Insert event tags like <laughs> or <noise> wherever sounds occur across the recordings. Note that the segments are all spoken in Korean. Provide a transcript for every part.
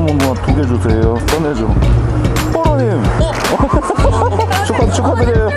뭐두 개 주세요. 꺼내줘. 뽀로님. <laughs> 축하 축하드려요.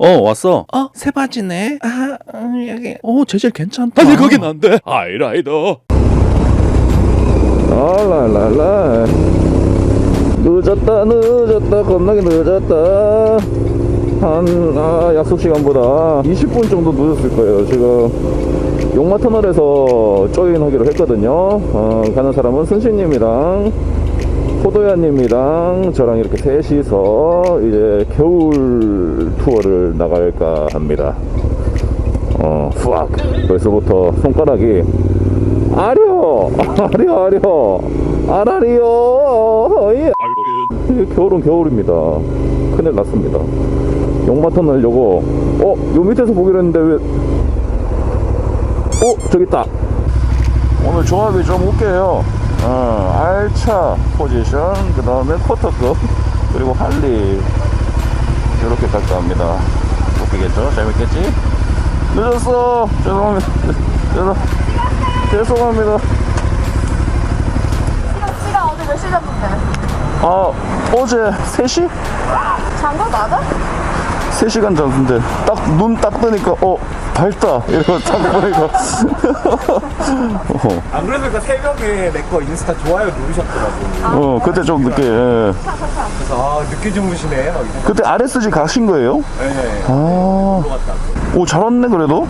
어 왔어 어 새 바지네 아 음, 여기 오 재질 괜찮다 아니 거긴 안돼 하이라이더 알랄랄라. 늦었다 늦었다 겁나게 늦었다. 한 아, 약속 시간보다 20분 정도 늦었을 거예요. 지금 용마 터널에서 조인하기로 했거든요. 어, 가는 사람은 순신님이랑 포도야님이랑 저랑 이렇게 셋이서 이제 겨울 투어를 나갈까 합니다. 어, 후악. 벌써부터 손가락이 아려! 아려, 아려! 아라리요! 예. 겨울은 겨울입니다. 큰일 났습니다. 용마터널 요거, 어, 요 밑에서 보기로 했는데 왜, 어, 저기 있다. 오늘 조합이 좀 웃겨요. 어, 알차 포지션, 그 다음에 쿼터급, 그리고 할리. 이렇게 갈까 합니다. 웃기겠죠? 재밌겠지? 늦었어! 죄송합니다. <laughs> 죄송, 죄송합니다. 시간, 시간 어제 몇 시 잡는데? 아, 어제 3시? 장거 맞아? 3시간 전인데, 딱, 눈 딱 뜨니까, 어, 밝다. 이러고 딱 보니까. <laughs> 어, 안 그래도 새벽에 내 거 인스타 좋아요 누르셨더라고. 어, 그때 좀 늦게, 예. 그래서 아 늦게 주무시네. 막. 그때 RSG 가신 거예요? 네. 아, 들어갔다고. 오, 잘 왔네, 그래도.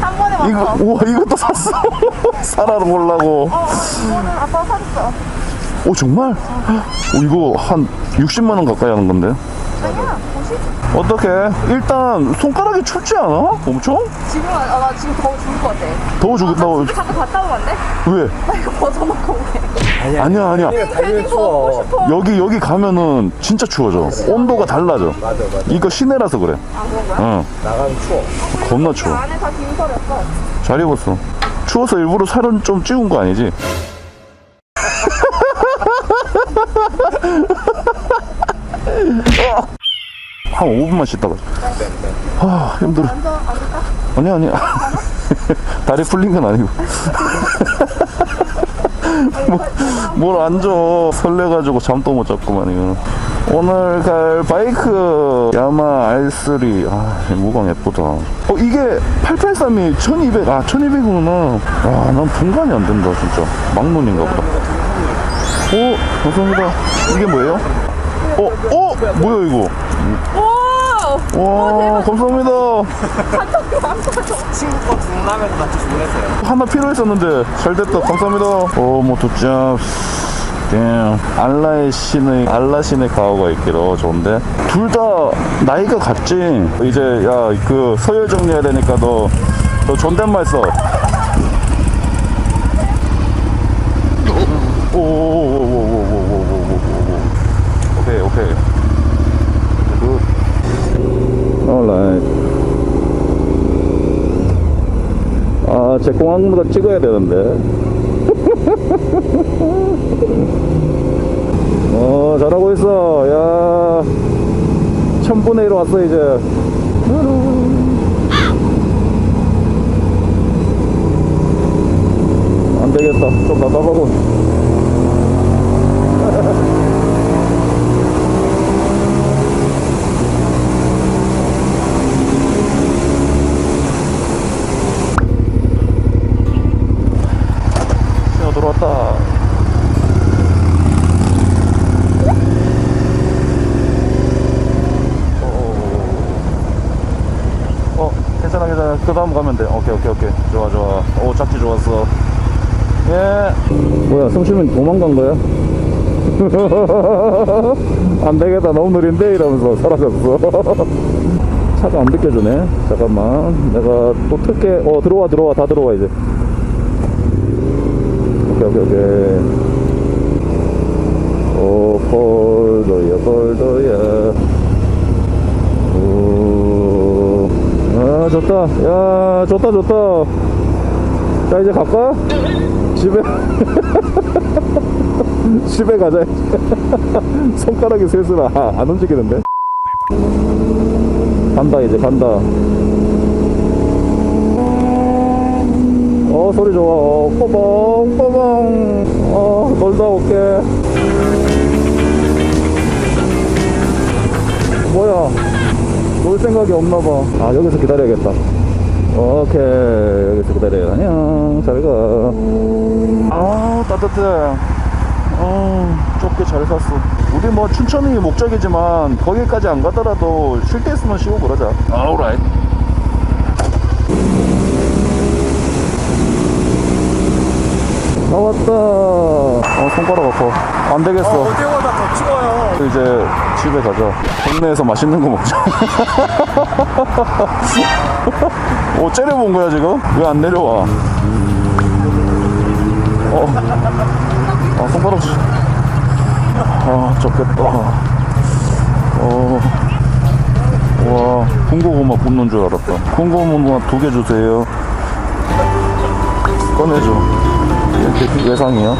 한 번에 이거, 왔어. 우와, 이것도 샀어. <laughs> 사라로 보려고. 어, 이거는 아빠가 사줬어. 오, 정말? 오, 이거 한 60만 원 가까이 하는 건데. 아니야? 어떻게? 일단, 손가락이 춥지 않아? 엄청? 지금, 아, 나 지금 더워 죽을 것 같아. 더워 죽겠다. 나 집에 잠깐 갔다 오면 안 돼? 왜? 나 이거 벗어놓고 오게. 아니야, 아니야. 달리면 괜히 추워. 싶어. 여기 여기 가면은 진짜 추워져. 온도가 달라져. 맞아 맞아. 이거 시내라서 그래. 아, 그런 거야? 응, 나가면 추워. 겁나 추워. 안에 다 김설이었어. 잘 입었어. 추워서 일부러 살은 좀 찌운 거 아니지? <laughs> 한 5분만 씻다가. 아 힘들어. 아니 아니. <laughs> 다리 풀린 건 아니고. <laughs> 뭐, 뭘 앉아 설레가지고 잠도 못 잤구만 이거 오늘 갈 바이크 야마 R3 아 무광 예쁘다 어 이게 883이 1200 아 1200이구나 와난 분간이 안 된다 진짜 막눈인가 보다 오 감사합니다 이게 뭐예요? 어? 어? 뭐야 이거? 오! 와 감사합니다 한턱도 친구 거 등라면서 같이 주문했어요. 하나 필요했었는데 잘 됐다 감사합니다 어뭐 도짭 땡. 알라의 신의 알라 신의 가오가 있기로 좋은데 둘 다 나이가 같지 이제 야 그 서열 정리해야 되니까 너 너 존댓말 써 오오오 제 공항보다 찍어야 되는데. <laughs> 어, 잘하고 있어. 야, 천분의 1 왔어, 이제. 안 되겠다. 좀 답답하고. 신호 들어왔다. 어, 괜찮아, 다음 가면 돼. 오케이, 오케이, 오케이. 좋아, 좋아. 오, 짝지 좋았어. 예. 뭐야, 숨 쉬면 도망간 거야? <laughs> 안 되겠다. 너무 느린데? 이러면서 사라졌어. <laughs> 차가 안 비켜주네. 잠깐만. 내가 또 틀게. 어, 들어와, 들어와. 다 들어와, 이제. 오케이 오케이 오케이 오 폴더야 폴더야 오아 좋다. 야 좋다 좋다. 자 이제 갈까? 집에. <laughs> 집에 가자 <laughs> 손가락이 셋으로 아, 안 움직이는데. 간다 이제 간다. 어 소리 좋아. 어, 뽀봉 뽀봉. 어 놀다 올게. 뭐야 놀 생각이 없나 봐 아 여기서 기다려야겠다. 오케이 여기서 기다려 안녕. 잘가. 아 따뜻해. 어 좁게 잘 샀어. 우리 뭐 춘천이 목적이지만 거기까지 안 가더라도 쉴 때 있으면 쉬고 그러자. 아우라이 나왔다. 어 손가락 아파. 안 되겠어. 어제보다 더 추워요. 이제 집에 가자. 동네에서 맛있는 거 먹자. <laughs> 어 째려본 거야 지금? 왜 안 내려와? 어. 아 손가락 아 좁겠다. 어. 와 군고구마 굽는 줄 알았다. 군고구마 두 개 주세요. 꺼내줘 외상이야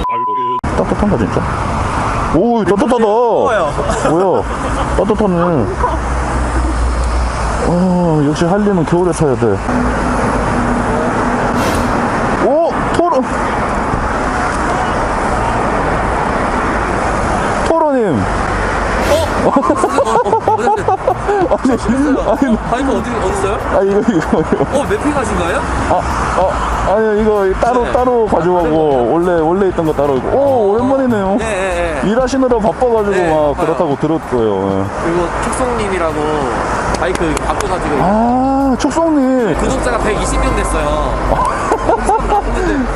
따뜻한가 진짜? 오 따뜻하다. 뭐야? 따뜻하네. 어 역시 할리는 겨울에 타야 돼. 오! 토로 토로님 아니 아니 파이프 어디 어디 있어요? 아 이거 이거 이거 어 매핑 하신 거예요? 아, 아, 아니 이거 따로 네. 따로 가져가고 원래 원래 있던 거 따로 있고 오 오랜만이네요 예, 예, 예. 일하시느라 바빠가지고 네, 막 바빠요. 그렇다고 들었어요 예. 그리고 축성님이라고 바이크 바꿔가지고 아 축성님 구독자가 120명 됐어요. <laughs>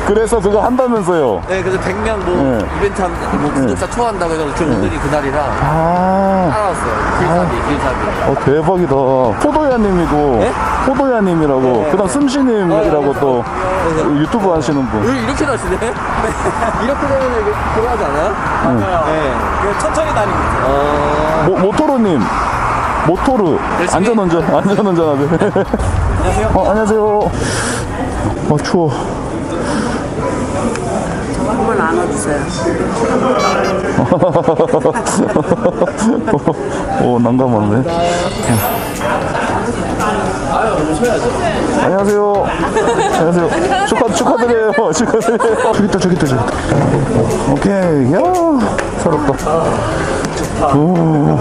그래서 그거 한다면서요 네, 그래서 100명 뭐 네. 이벤트 한, 뭐 구독자 초한다고 해서 그 오늘이 그날이라 아 따라왔어요. 길잡이, 길잡이. 어, 대박이다. 포도야님이고, 네? 포도야님이라고, 네. 그 다음 씀씨님이라고 또 유튜브 하시는 분. 왜 이렇게 나시네? <laughs> 이렇게 되면 이게 들어가지 않아요? 맞아요. 네. 그 천천히 다니고 있어요. 어... 모, 모토르님. 모토르. 열심히- 안전운전, 안전운전하네. <laughs> 안녕하세요. 어, 안녕하세요. 어, 추워. 한번 안아주세요. <laughs> 오, 난감하네. 안녕하세요. 안녕하세요. 축하, 축하드려요. <laughs> 축하드려요. 저기 있다, 저기 있다, 저기 있다. 오케이. 야 살았다. 오.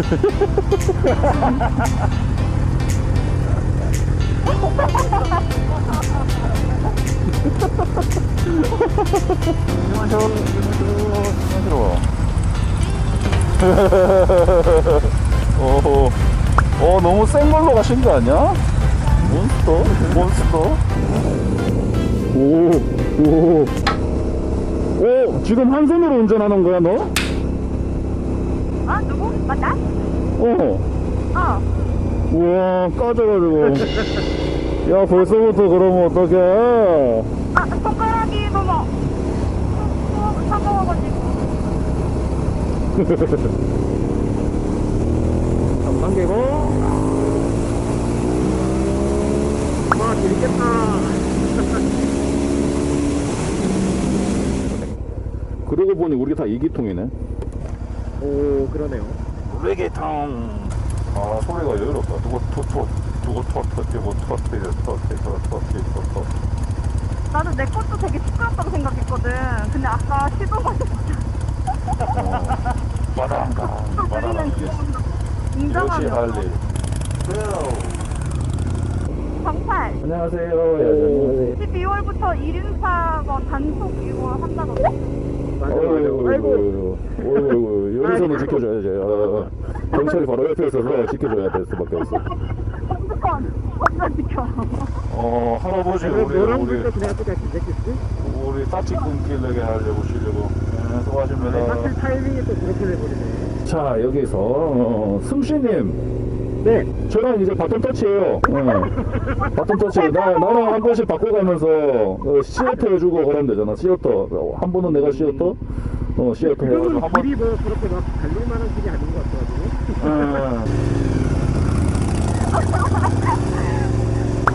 <laughs> 오, 어, 너무 센 걸로 가신 거 아니야? 몬스터? 몬스터? 오, 오. 오, 지금 한 손으로 운전하는 거야, 너? 아 누구? 맞나? 어. 어. 우와, 까져가지고. 야, 벌써부터 그러면 어떡해. 아 손가락이 너무 어, 차가워가지고. 당기고. 와, 재밌겠다. 그러고 보니 우리 다 이기통이네. 오, 그러네요. 레게통. 아, 소리가 여유롭다. 두고 토토, 두고 토토, 토토, 토토, 토토. 나도 내 것도 되게 시끄럽다고 생각했거든. 근데 아까 시도가 바람가, 바람가. 들리는 역시 인정하면 할리. 정팔. 안녕하세요. 12월부터 1인사가 단속 이거 한다던데? 아이고. 아이고, 아이고, 여기서는 지켜줘야지. 아, 경찰이 바로 옆에 있어서 지켜줘야 될 수밖에 없어. 어, 할아버지, 우리, 이런 우리, 그냥 똑같이? 우리 따치 끊기려게 하려고 쉬려고. 네, 수고하십니다. 타이밍이 또 그렇게 돼버리네. 자, 여기서, 어, 승씨님. 네. 저랑 이제 바톤 터치예요. 응. <laughs> 바톤 터치. 나 나랑 한 번씩 바꿔가면서 어, 시어터 해주고 그러면 되잖아. 시어터. 어, 한 번은 내가 시어터, 어 시어터 해가지고 그거는 한 번. 뭐 그렇게 막 달릴 만한 길이 아닌 것 같아가지고.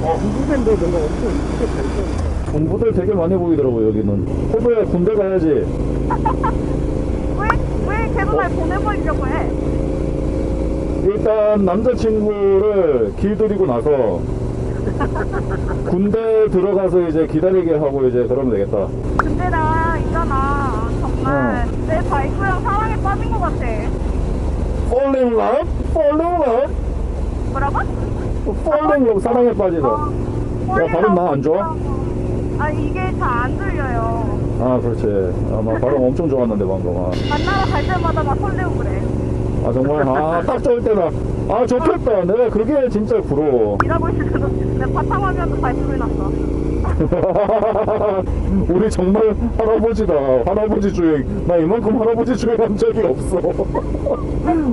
응. 공부생도 뭔가 엄청 이쁘게 잘 써. 공부들 되게 많이 보이더라고 여기는. 호부야 군대 가야지. <laughs> 왜, 왜 걔도 날 보내버리려고 해? 이 일단 남자친구를 길들이고 나서 군대 들어가서 이제 기다리게 하고 이제 그러면 되겠다. 근데 나 있잖아 정말 내 바이크랑 사랑에 빠진 것 같아 Fall in love, fall in love, 뭐라고? Love 사랑에 빠지다. 야, 발음 나안 좋아? 아 이게 잘 안 들려요 아, 그렇지. 아, 나 발음 엄청 좋았는데 방금. 아. 만나러 갈 때마다 막 설레고 그래 아 정말 아딱 좋을 때다 아 좋겠다 내가 그게 진짜 부러워 일하고 있을 때도 내 바탕화면도 발소리 났어 <laughs> 우리 정말 할아버지다. 할아버지 주행. 나 이만큼 할아버지 주행한 적이 없어. <laughs>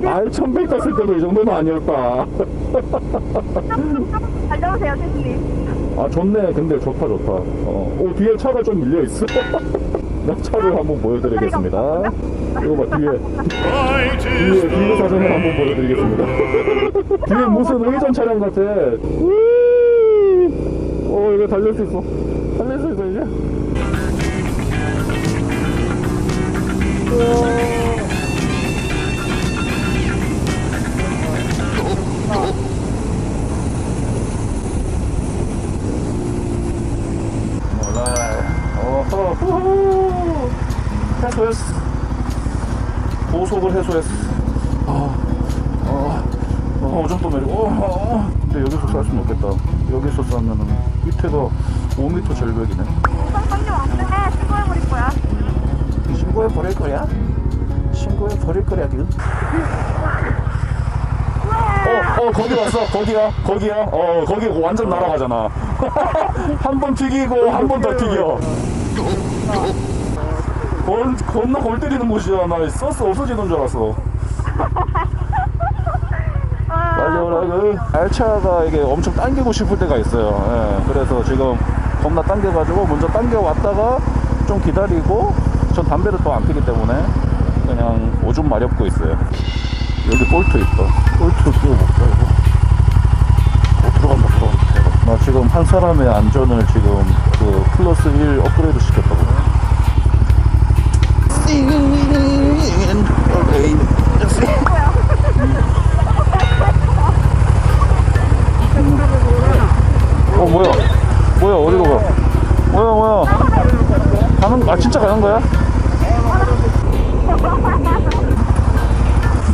알 천백 갔을 때도 이 정도는 아니었다. <laughs> 달려오세요 교수님. 아 좋네. 근데 좋다 좋다. 어, 오 뒤에 차가 좀 밀려있어. 나 차를 한번 보여드리겠습니다. 이거 봐 뒤에. 뒤에 뒤에 사진을 한번 보여드리겠습니다. 뒤에 무슨 의전 차량 같아. 어 이거 달릴 수 있어. 달릴 수 있어 이제 절벽이네 성성님 왕중에 신고해 버릴 거야 신고해 버릴 거야? 신고해 버릴 거야 지금? 어, 어, 거기 왔어, 거기야, 거기야, 어, 거기 완전 날아가잖아. <laughs> 한 번 튀기고, 한 번 더 튀겨. 건, 겁나 골 때리는 곳이야. 나 서스 없어지는 줄 알았어. 빨리 오라고. 알차가 이게 엄청 당기고 싶을 때가 있어요. 예, 그래서 지금 겁나 당겨가지고 먼저 당겨왔다가 좀 기다리고 전 담배를 또 안 피기 때문에 그냥 오줌 마렵고 있어요. 여기 볼트 있다. 볼트 끼워볼까 이거? 어, 들어간다 들어간다. 나 지금 한 사람의 안전을 지금 그 플러스 1 업그레이드 시켰다고. 어 뭐야? 뭐야 어디로 가? 뭐야 뭐야? 가는 아 진짜 가는 거야?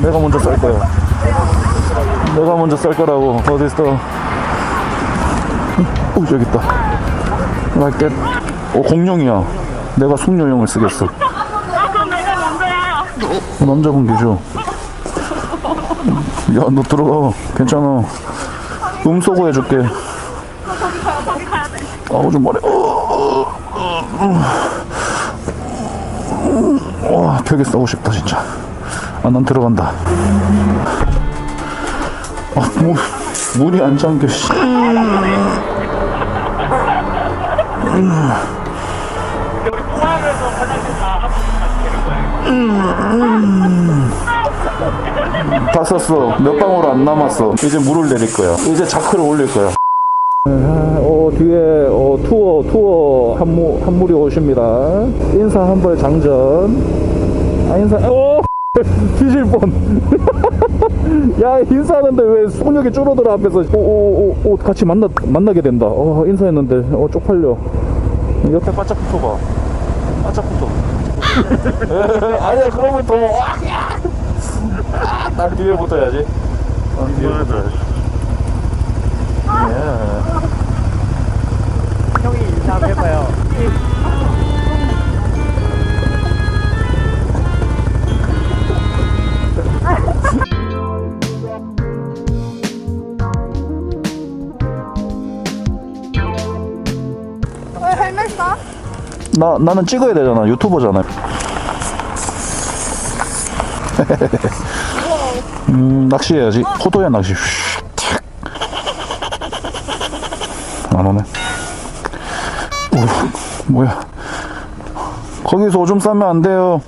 내가 먼저 쌀 거야. 쌀 거라고 어디 있어? 오 저기 있다. 맞게. 어 공룡이야. 내가 숙녀용을 쓰겠어. 어, 남자분 계셔. 야, 너 들어가. 괜찮아. 음소거 해줄게. 아우, 좀. 어, 어, 어, 어. 와, 되게 싸고 싶다, 진짜. 아, 난 들어간다. 아, 뭐, 문이 안 잠겨, 씨. 다 썼어. 몇 방울 안 남았어. 이제 물을 내릴 거야. 이제 자크를 올릴 거야. 어, 뒤에 어, 투어 투어 한무 한물이 오십니다. 인사 한벌 장전. 아 인사. 오 <laughs> 뒤질 뻔. <laughs> 야 인사하는데 왜 속력이 줄어들어 앞에서. 오오오 오, 오, 같이 만나 만나게 된다. 어 인사했는데 어 쪽팔려. 옆에 바짝 붙어봐. 바짝 붙어. <laughs> 아니야 그러면 더. 난 뒤에 붙어야지. 난 뒤에 붙어야지. 예. 형이 인사 한번 해봐요. 써? 나 나는 찍어야 되잖아 유튜버잖아. 음 낚시해야지. 포도야 낚시. 탁. 안 오네. 오 뭐야? 거기서 오줌 싸면 안 돼요.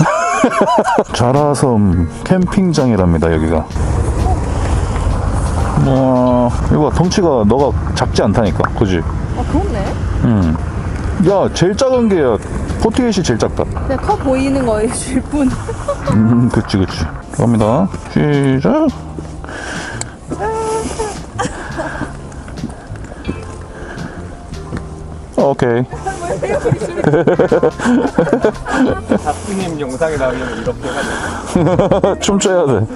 <laughs> 자라섬 캠핑장이랍니다 여기가. 와 이거 덩치가 너가 작지 않다니까, 그지? 아 그렇네. 음. 야, 제일 작은 게야. 포티잇이 제일 작다. 그냥 커 보이는 거에 줄 뿐. 음, 그치, 그치. 갑니다. 시작. 오케이. 박수님 영상에 나오면 이렇게 하죠. <laughs> 춤춰야 돼.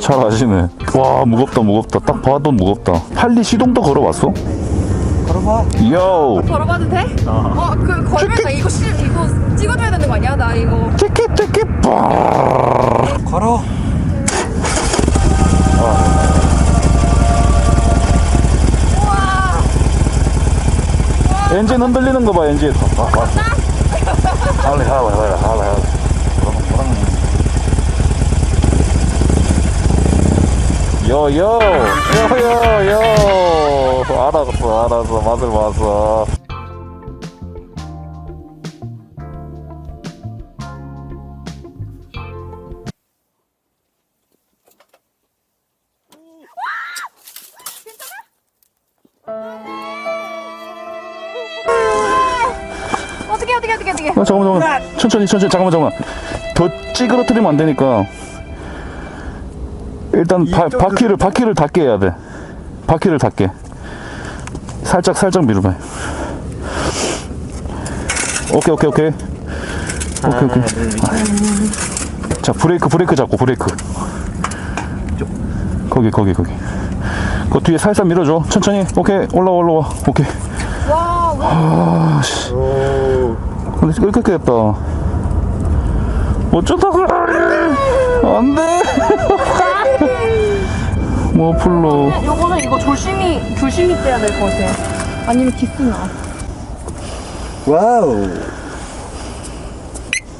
잘 아시네. 와, 무겁다, 무겁다. 딱 봐도 무겁다. 할리 시동도 걸어봤어? 걸어봐. 요! 걸어봐도 돼? 어, 그 걸면서 이거 실 이거 찍어줘야 되는 거 아니야? 나 이거 티켓, 티켓, 빠! 걸어. 엔진 흔들리는 거 봐, 엔진. 봐, 봐. 할리, 할리, 할리, 할리, 할 요, 요! 요, 요, 요! 알았어, 알았어. 맛을 봤어. 어떻게 어떻게 어떻게 어떻게 어, 잠깐만, 잠깐만. 천천히, 천천히. 잠깐만, 잠깐만. 더 찌그러뜨리면 안 되니까. 일단 바, 바퀴를, 바퀴를 닿게 해야 돼. 바퀴를 닿게. 살짝, 살짝 밀어봐. 오케이, 오케이, 오케이. 오케이, 오케이. 자, 브레이크, 브레이크 잡고, 브레이크. 거기, 거기, 거기. 그 뒤에 살살 밀어줘. 천천히. 오케이. 올라와, 올라와. 오케이. 와 아, 씨. 근데 끌끌끌했다. 어쩌다가 안 돼. 뭐 풀로. 요거는 이거 조심히 조심히 떼야 될 것 같아 아니면 기스 나 와우.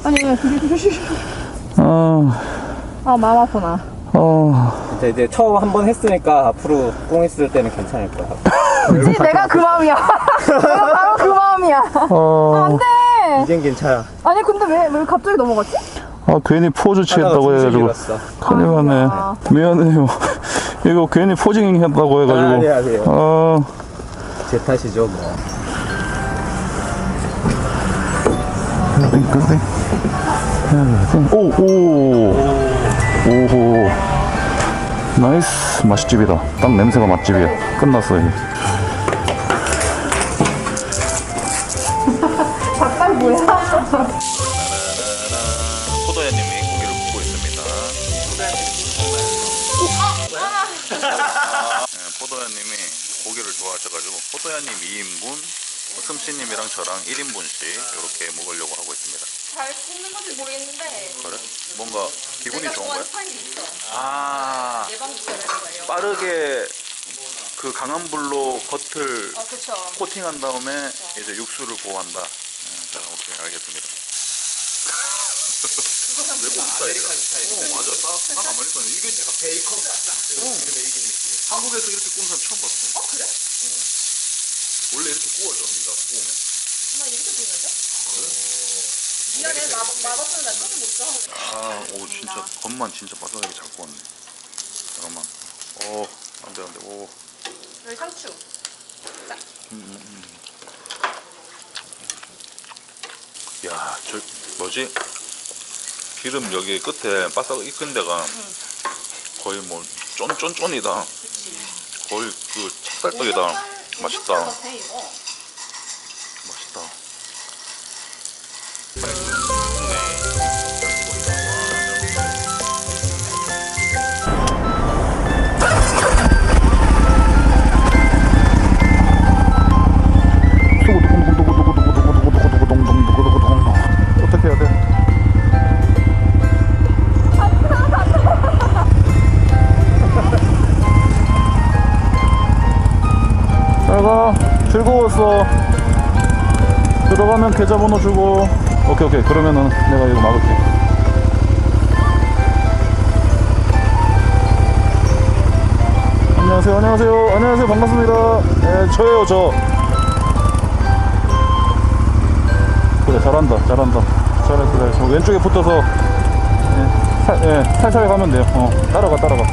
아니 아니 조심 조심 아, 아 마음 아프나 어, 이제, 이제 처음 한 번 했으니까 앞으로 꽁 있을 때는 괜찮을 거야. 그치 내가 그 마음이야 <laughs> 내가 바로 그 마음이야 어, 안돼 이젠 괜찮아. 아니 근데 왜, 왜 갑자기 넘어갔지? 아 괜히 포즈 취했다고 해가지고 큰일 났네. 아. 미안해요. 이거 괜히 포징 했다고 해가지고. 아니, 아니에요. 아, 제 탓이죠, 뭐. 오, 오, 오호. 나이스. 맛집이다. 딱 냄새가 맛집이야. 끝났어, 이 포도야님 2인분, 슴씨님이랑 저랑 1인분씩 이렇게 먹으려고 하고 있습니다. 잘 굽는 건지 모르겠는데 그래? 뭔가 기분이 좋은 거야? 스타일이 있어 아 예방주사 되는 거예요 빠르게 그 강한 불로 겉을 아 그쵸 코팅한 다음에 이제 육수를 보호한다. 음, 자, 오케이 알겠습니다. 외국 스타일이야. 어, 맞아. 딱, 딱 아메리카노. 이게 내가 베이컨 어. 한국에서 이렇게 구운 사람 처음 봤어. 어, 그래? 원래 이렇게 구워져, 네가 구우면. 나 이렇게 보이는데? 미안해 맛 맛없으면 나 처음 못 줘. 아, 오, 진짜, 겉만 진짜 바삭하게 잘 구웠네. 잠깐만. 오, 안 돼, 안 돼. 오. 여기 상추. 야, 저, 뭐지? 기름 여기 끝에 바싹 익은 데가 거의 뭐, 쫀쫀쫀이다. 거의 그 찹쌀떡이다. 맛있다. 잘가. 즐거웠어. 들어가면 계좌번호 주고. 오케이 오케이. 그러면은 내가 이거 막을게. 안녕하세요 안녕하세요. 안녕하세요. 반갑습니다. 네 저예요 저. 그래 잘한다 잘한다. 잘했어 잘했어 왼쪽에 붙어서 예, 살, 예, 살살 가면 돼요. 어, 따라가 따라가